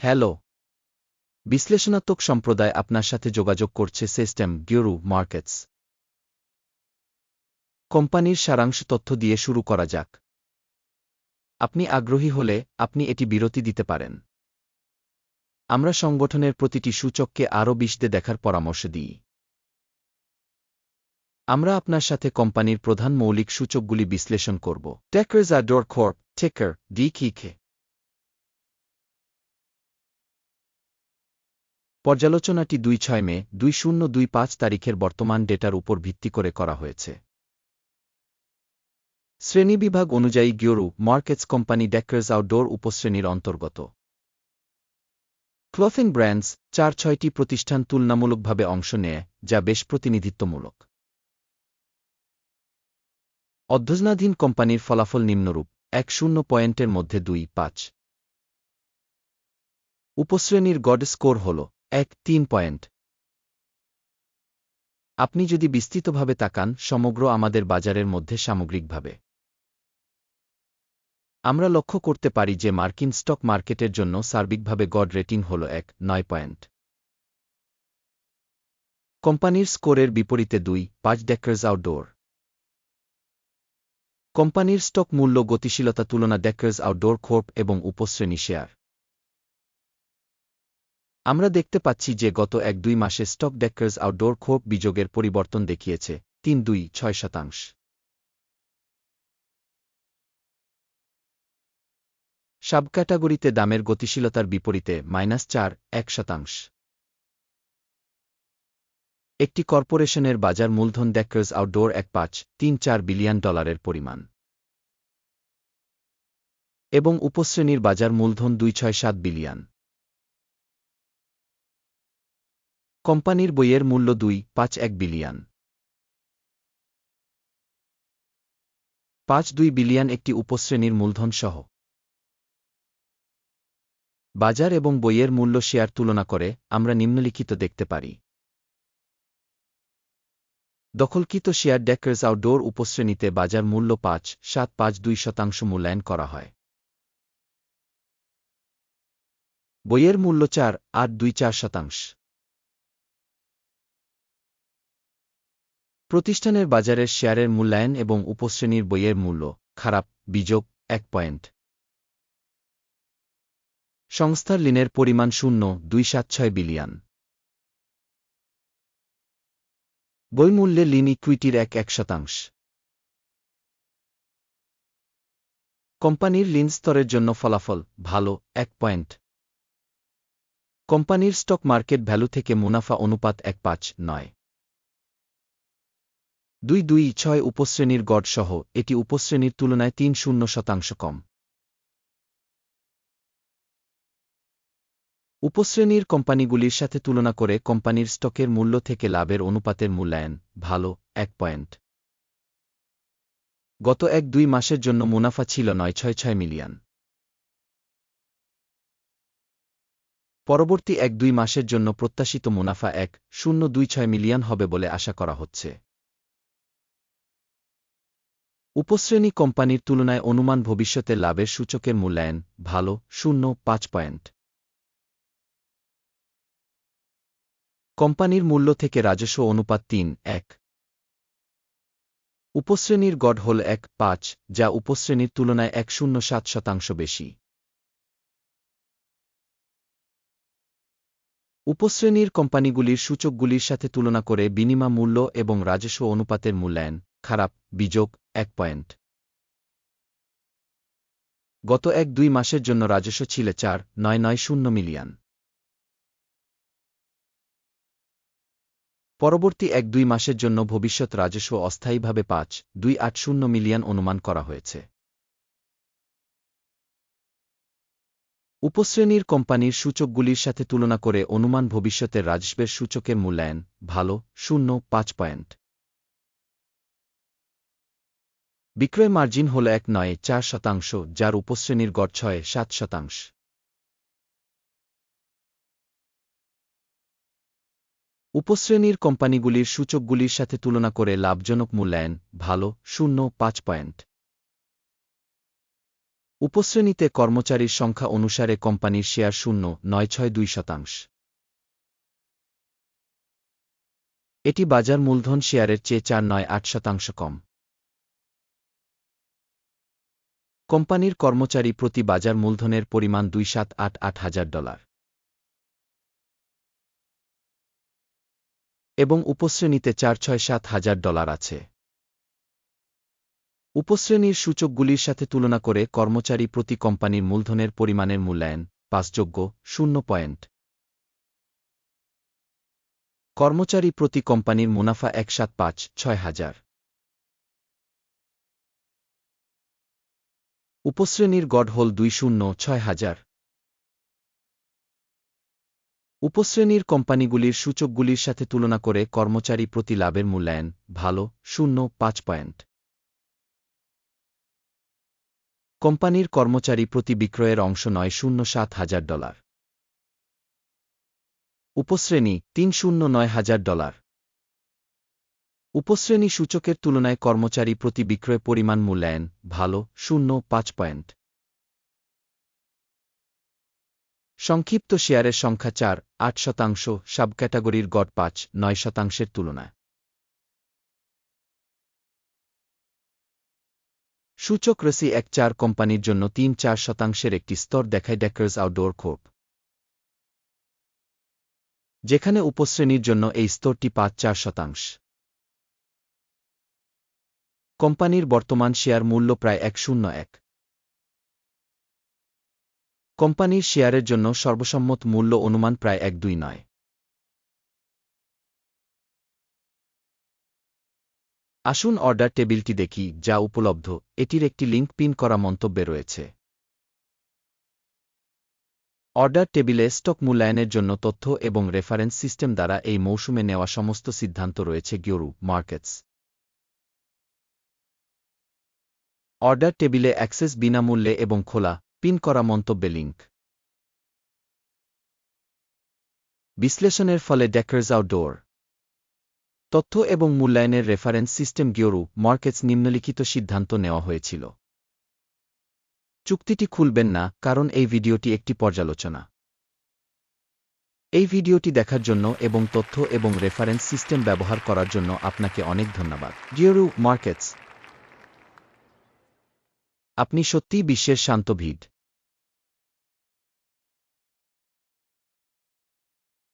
Hello. বিশ্লেষণাত্মক সম্প্রদায় আপনার সাথে যোগাযোগ করছে সিস্টেম গিওরু মার্কেটস। কোম্পানির সারাংশ তথ্য দিয়ে শুরু করা যাক। আপনি আগ্রহী হলে আপনি এটি বিরতি দিতে পারেন। আমরা সংগঠনের প্রতিটি সূচককে আরও বিশদে দেখার পরামর্শ দিই। আমরা আপনার সাথে কোম্পানির প্রধান মৌলিক সূচকগুলি বিশ্লেষণ করব। টেকার্স ডোর খোর্প টেকার ডি কিখে পর্যালোচনাটি দুই ছয় মে, দুই শূন্য দুই পাঁচ তারিখের বর্তমান ডেটার উপর ভিত্তি করে করা হয়েছে। শ্রেণীবিভাগ অনুযায়ী গিওরু, মার্কেটস কোম্পানি ডেকার্স আউটডোর উপশ্রেণীর অন্তর্গত। ক্লথিং ব্র্যান্ডস চার ছয়টি প্রতিষ্ঠান তুলনামূলকভাবে অংশ নেয়, যা বেশ প্রতিনিধিত্বমূলক। অধ্যজনাধীন কোম্পানির ফলাফল নিম্নরূপ, এক শূন্য পয়েন্টের মধ্যে দুই পাঁচ। উপশ্রেণীর গড স্কোর হল এক তিন পয়েন্ট। আপনি যদি বিস্তৃতভাবে তাকান, সমগ্র আমাদের বাজারের মধ্যে সামগ্রিকভাবে। আমরা লক্ষ্য করতে পারি যে মার্কিন স্টক মার্কেটের জন্য সার্বিকভাবে গড রেটিং হল এক, নয় পয়েন্ট। কোম্পানির স্কোরের বিপরীতে দুই, পাঁচ ডেকার্স আউটডোর। কোম্পানির স্টক মূল্য গতিশীলতা তুলনা ডেকার্স আউটডোর, খোর্প এবং উপশ্রেণী শেয়ার। আমরা দেখতে পাচ্ছি যে গত এক দুই মাসে স্টক ডেকার্স আউটডোর খোপ বিযোগের পরিবর্তন দেখিয়েছে, তিন দুই ছয় শতাংশ। সাব ক্যাটাগরিতে দামের গতিশীলতার বিপরীতে মাইনাস চার, এক শতাংশ। একটি কর্পোরেশনের বাজার মূলধন ডেকার্স আউটডোর এক পাঁচ, তিন চার বিলিয়ন ডলারের পরিমাণ। এবং উপশ্রেণীর বাজার মূলধন দুই ছয় সাত বিলিয়ন। কোম্পানির বইয়ের মূল্য দুই, পাঁচ এক বিলিয়ন। পাঁচ দুই বিলিয়ন একটি উপশ্রেণীর মূলধন সহ। বাজার এবং বইয়ের মূল্য শেয়ার তুলনা করে আমরা নিম্নলিখিত দেখতে পারি। দখলকৃত শেয়ার ডেকার্স আউটডোর উপশ্রেণীতে বাজার মূল্য পাঁচ, সাত, পাঁচ, দুই শতাংশ মূল্যায়ন করা হয়। বইয়ের মূল্য চার, আট, দুই, চার শতাংশ। প্রতিষ্ঠানের বাজারের শেয়ারের মূল্যায়ন এবং উপশ্রেণীর বইয়ের মূল্য, খারাপ বিযোগ এক পয়েন্ট। সংস্থার ঋণের পরিমাণ শূন্য, দুই সাত ছয় বিলিয়ন। বইমূল্যে ঋণ ইকুইটির এক এক শতাংশ। কোম্পানির ঋণ স্তরের জন্য ফলাফল, ভালো, এক পয়েন্ট। কোম্পানির স্টক মার্কেট ভ্যালু থেকে মুনাফা অনুপাত এক পাঁচ, নয়। দুই দুই ছয় উপশ্রেণীর গড় সহ এটি উপশ্রেণীর তুলনায় তিন শূন্য শতাংশ কম। উপশ্রেণীর কোম্পানিগুলির সাথে তুলনা করে কোম্পানির স্টকের মূল্য থেকে লাভের অনুপাতের মূল্যায়ন ভালো, এক পয়েন্ট। গত এক দুই মাসের জন্য মুনাফা ছিল নয় ছয় ছয় মিলিয়ন। পরবর্তী এক দুই মাসের জন্য প্রত্যাশিত মুনাফা এক শূন্য দুই ছয় মিলিয়ন হবে বলে আশা করা হচ্ছে। উপশ্রেণী কোম্পানির তুলনায় অনুমান ভবিষ্যতে লাভের সূচকের মূল্যায়ন ভালো, শূন্য, পাঁচ পয়েন্ট। কোম্পানির মূল্য থেকে রাজস্ব অনুপাত তিন, এক। উপশ্রেণীর গড় হল এক, পাঁচ, যা উপশ্রেণীর তুলনায় এক শূন্য সাত শতাংশ বেশি। উপশ্রেণীর কোম্পানিগুলির সূচকগুলির সাথে তুলনা করে বিনিময় মূল্য এবং রাজস্ব অনুপাতের মূল্যায়ন, খারাপ বিযোগ এক পয়েন্ট। গত এক দুই মাসের জন্য রাজস্ব ছিল চার, নয় নয়, শূন্য মিলিয়ন। পরবর্তী এক দুই মাসের জন্য ভবিষ্যৎ রাজস্ব অস্থায়ীভাবে পাঁচ, দুই, আট, শূন্য মিলিয়ন অনুমান করা হয়েছে। উপশ্রেণীর কোম্পানির সূচকগুলির সাথে তুলনা করে অনুমান ভবিষ্যতের রাজস্বের সূচকের মূল্যায়ন, ভালো, শূন্য, পাঁচ পয়েন্ট। বিক্রয় মার্জিন হল এক নয় চার শতাংশ, যার উপশ্রেণীর গড় ছয়, সাত শতাংশ। উপশ্রেণীর কোম্পানিগুলির সূচকগুলির সাথে তুলনা করে লাভজনক মূল্যায়ন, ভালো, শূন্য, পাঁচ পয়েন্ট। উপশ্রেণীতে কর্মচারীর সংখ্যা অনুসারে কোম্পানির শেয়ার শূন্য, নয় ছয় দুই শতাংশ। এটি বাজার মূলধন শেয়ারের চেয়ে চার নয় আট শতাংশ কম। কোম্পানির কর্মচারী প্রতি বাজার মূলধনের পরিমাণ দুই সাত আট আট হাজার ডলার। এবং উপশ্রেণীতে চার ছয় সাত হাজার ডলার আছে। উপশ্রেণীর সূচকগুলির সাথে তুলনা করে কর্মচারী প্রতি কোম্পানির মূলধনের পরিমাণের মূল্যায়ন পাঁচযোগ্য শূন্য পয়েন্ট। কর্মচারী প্রতি কোম্পানির মুনাফা এক সাত পাঁচ ছয় হাজার। উপশ্রেণীর গড় হল দুই শূন্য ছয় হাজার। উপশ্রেণীর কোম্পানিগুলির সূচকগুলির সাথে তুলনা করে কর্মচারী প্রতি লাভের মূল্যায়ন ভালো, শূন্য, পাঁচ পয়েন্ট। কোম্পানির কর্মচারী প্রতি বিক্রয়ের অংশ নয় শূন্য সাত হাজার ডলার। উপশ্রেণী, তিন শূন্য নয় হাজার ডলার। উপশ্রেণী সূচকের তুলনায় কর্মচারী প্রতি বিক্রয় পরিমাণ মূল্যায়ন, ভালো, শূন্য, পাঁচ পয়েন্ট। সংক্ষিপ্ত শেয়ারের সংখ্যা চার, আট শতাংশ সাব ক্যাটাগরির গড় পাঁচ, নয় শতাংশের তুলনায়। সূচক রসি এক চার কোম্পানির জন্য তিন চার শতাংশের একটি স্তর দেখায় ডেকার্স আউটডোর খোপ যেখানে উপশ্রেণীর জন্য এই স্তরটি পাঁচ চার শতাংশ। কোম্পানির বর্তমান শেয়ার মূল্য প্রায় এক শূন্য এক। কোম্পানির শেয়ারের জন্য সর্বসম্মত মূল্য অনুমান প্রায় এক দুই নয়। আসুন অর্ডার টেবিলটি দেখি যা উপলব্ধ। এটির একটি লিঙ্ক পিন করা মন্তব্যে রয়েছে। অর্ডার টেবিলে স্টক মূল্যায়নের জন্য তথ্য এবং রেফারেন্স সিস্টেম দ্বারা এই মৌসুমে নেওয়া সমস্ত সিদ্ধান্ত রয়েছে গিওরু, মার্কেটস। অর্ডার টেবিলে অ্যাক্সেস বিনামূল্যে এবং খোলা, পিন করা মন্তব্যে লিঙ্ক বিশ্লেষণের ফলে ডেকার্স আউটডোর তথ্য এবং মূল্যায়নের রেফারেন্স সিস্টেম গিওরু মার্কেটস নিম্নলিখিত সিদ্ধান্ত নেওয়া হয়েছিল। চুক্তিটি খুলবেন না, কারণ এই ভিডিওটি একটি পর্যালোচনা। এই ভিডিওটি দেখার জন্য এবং তথ্য এবং রেফারেন্স সিস্টেম ব্যবহার করার জন্য আপনাকে অনেক ধন্যবাদ। গিওরু মার্কেটস আপনি সত্যিই বিশ্বের শান্ত ভিড়।